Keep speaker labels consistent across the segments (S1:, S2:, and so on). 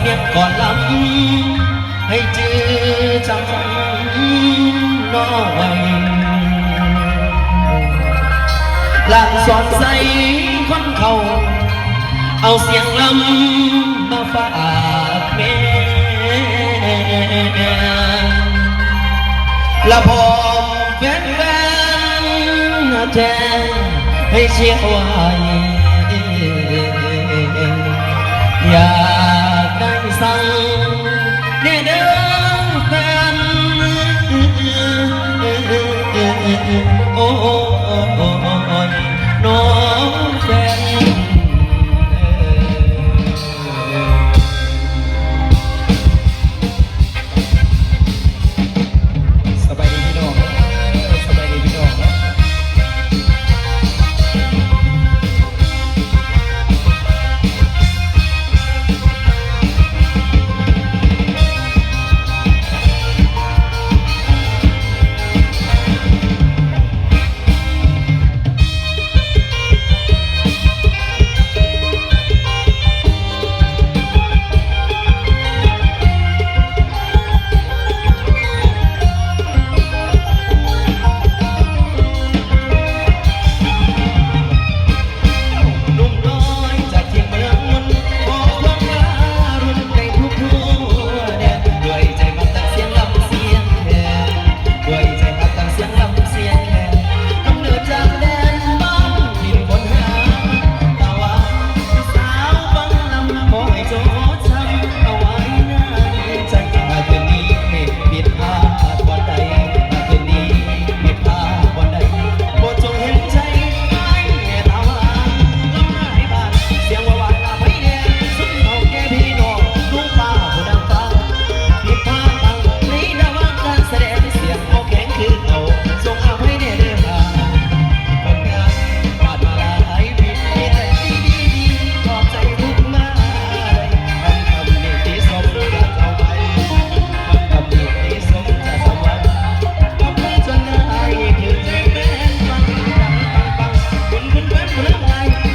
S1: เพีย
S2: บ
S1: ก่อนลำให้เจอจังนอไหวหลังสอนใส่คนเขาเอาเสียงลำมาฝากแม่ละพอมแฟนแฟนแจให้เชียร์ไว้อย่า oh. oh, oh.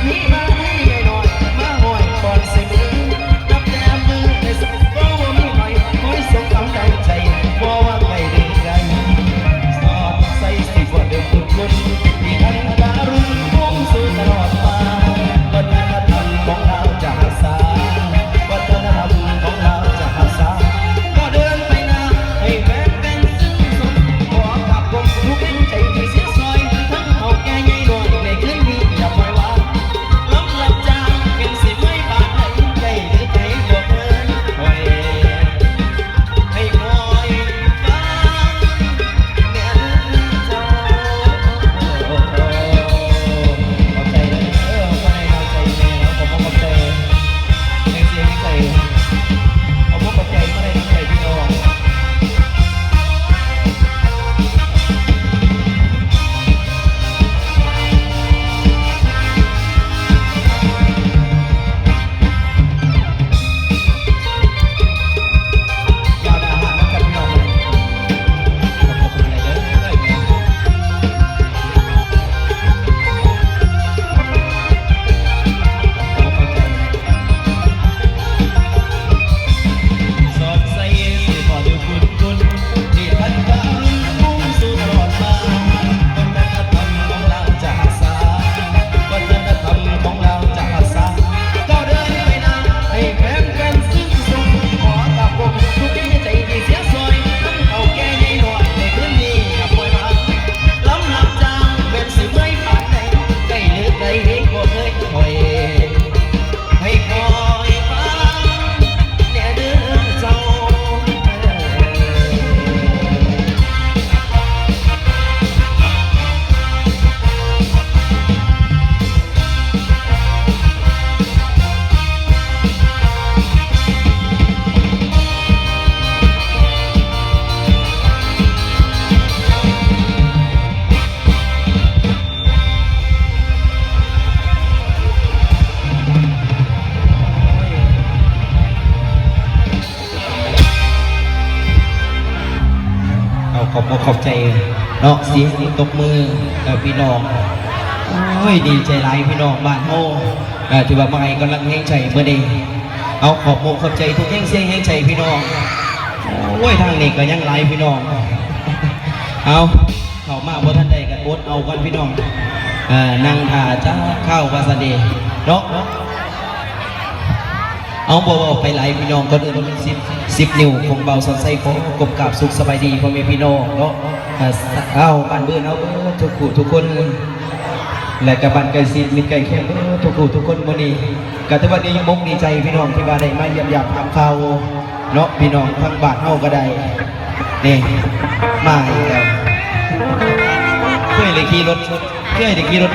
S1: นี่มา ขอขอบใจนอกเสียงตกมือพี่น้องโอ้ยดีใจหลายพี่น้องบ้านโอ้ถือว่าไม่กำลังแห้งใจเมื่อใดเอาขอบโมขอบใจทุกแห้งเสียงแห้งใจพี่น้องโอ้ยทางนี้ก็ยังไรพี่น้อง เอาเข้ามาบ่ท่านใดกันอดเอากันพี่น้องนั่งท่าจ้าเข้าวาสเดเนาะ เอาบ่บ่ไปไลพี่น้องก่อนอื่นมันสิบสิบนิ้วของเบาสอนไส้ของกบกาบสุขสบายดีพ่อแม่พี่น้องเนาะเอาบ้านเบื่อเอาทุกผู้ทุกคนและกับบ้านไก่ซีดมิตรไก่เข้มเบิดทุกผู้ทุกคนวันนี้ก็ถือว่าดีมกดีใจพี่น้องที่ว่าได้มาเยี่ยมยามถามข่าวเนาะพี่น้องทั้งบ้านเฮาก็ได้นี่มาอีกแล้วเพื่อให้ได้ขี่รถเพื่อให้ได้ขี่รถ